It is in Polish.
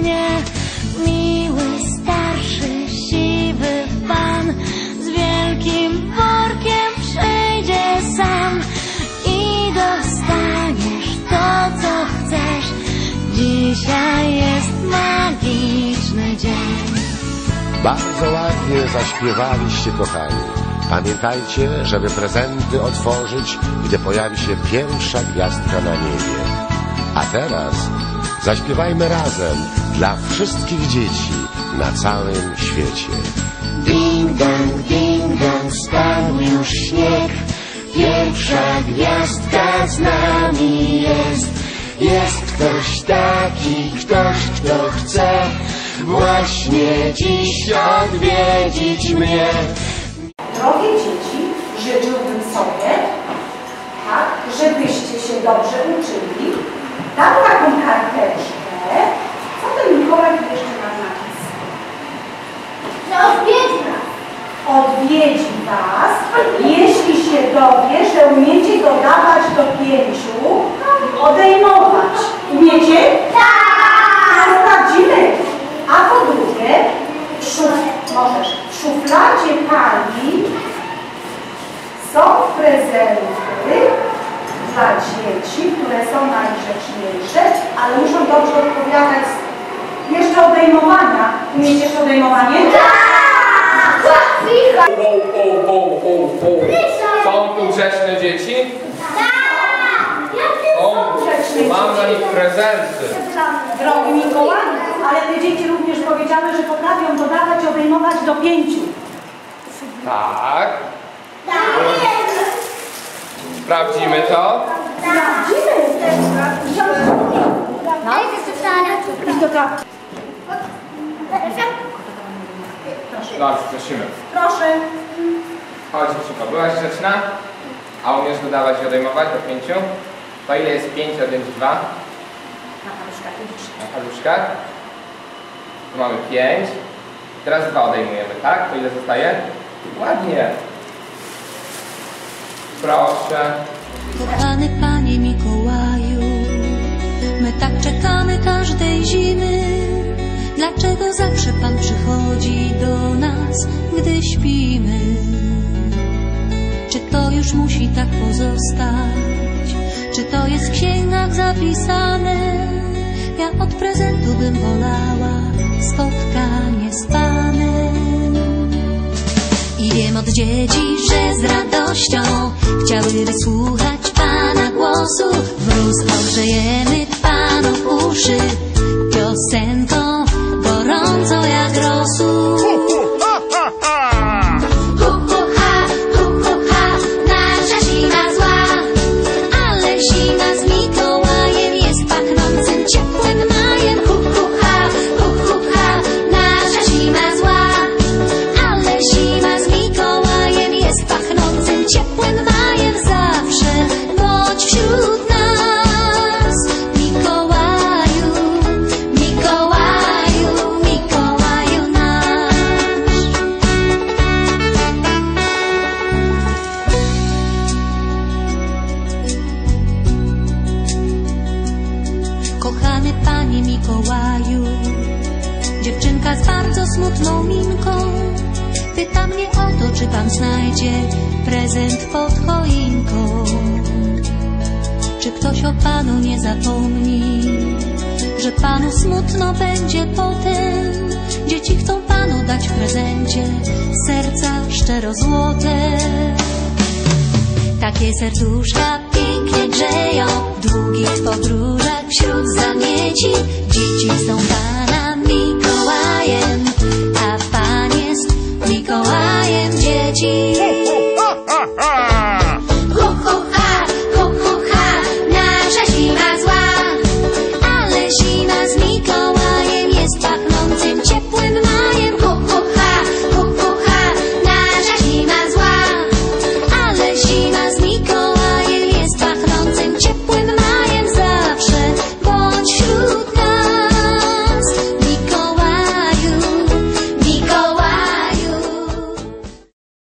mnie miły, starszy, siwy pan z wielkim workiem przyjdzie sam i dostaniesz to, co chcesz. Dzisiaj jest magiczny dzień. Bardzo ładnie zaśpiewaliście, kochani. Pamiętajcie, żeby prezenty otworzyć, gdy pojawi się pierwsza gwiazdka na niebie. A teraz zaśpiewajmy razem dla wszystkich dzieci na całym świecie. Ding dong, ding dong, spadł już śnieg. Pierwsza gwiazdka z nami jest. Jest ktoś taki, ktoś, kto chce właśnie dziś odwiedzić mnie. Drogie dzieci, życzyłbym sobie, tak, żebyście się dobrze uczyli. Dam taką karteczkę. Co ten Mikołaj tu jeszcze ma napis? No odwiedź nas. Odwiedzi Was, jeśli się dowie, że umiecie dodawać do pięciu i odejmować. Umiecie? Tak! Sprawdzimy. A po drugie, w szuf, możesz, w szufladzie pani są prezenty dla dzieci, które są najgrzeczniejsze, ale muszą dobrze odpowiadać. Jeszcze odejmowania. Umiecie jeszcze odejmowanie? Cicha. Ho, ho, ho, ho, ho. Są tu grzeczne dzieci? Tak. Jakie O, są grzeczne mam dla nich prezenty. Drogi Mikołaju, ale te dzieci również powiedziały, że potrafią dodawać i odejmować do pięciu. Tak. Tak. Sprawdzimy to. No. Ej, to jest wcale. I to tak. Dobrze, prosimy. Proszę. Chodź, szybko. Byłaś grzeczna? A umiesz dodawać i odejmować do pięciu? To ile jest pięć odjąć dwa? Na paluszkach. Tu mamy pięć. Teraz dwa odejmujemy, tak? To ile zostaje? Ładnie. Proszę. Kochany Panie Mikołaju, my tak czekamy każdej zimy. Dlaczego zawsze Pan przychodzi do nas, gdy śpimy? Czy to już musi tak pozostać? Czy to jest w księgach zapisane? Ja od prezentu bym wolała spotkanie z Panem. Wiem od dzieci, że z radością chciały wysłuchać Pana głosu. Wróz ogrzejemy Panów uszy piosenką gorąco jak rosół. Smutną minką pyta mnie o to, czy Pan znajdzie prezent pod choinką. Czy ktoś o Panu nie zapomni, że Panu smutno będzie potem? Dzieci chcą Panu dać w prezencie serca szczero złote. Takie serduszka pięknie grzeją w długich podróżach wśród zamieci. Dzieci są bardzo Jesus.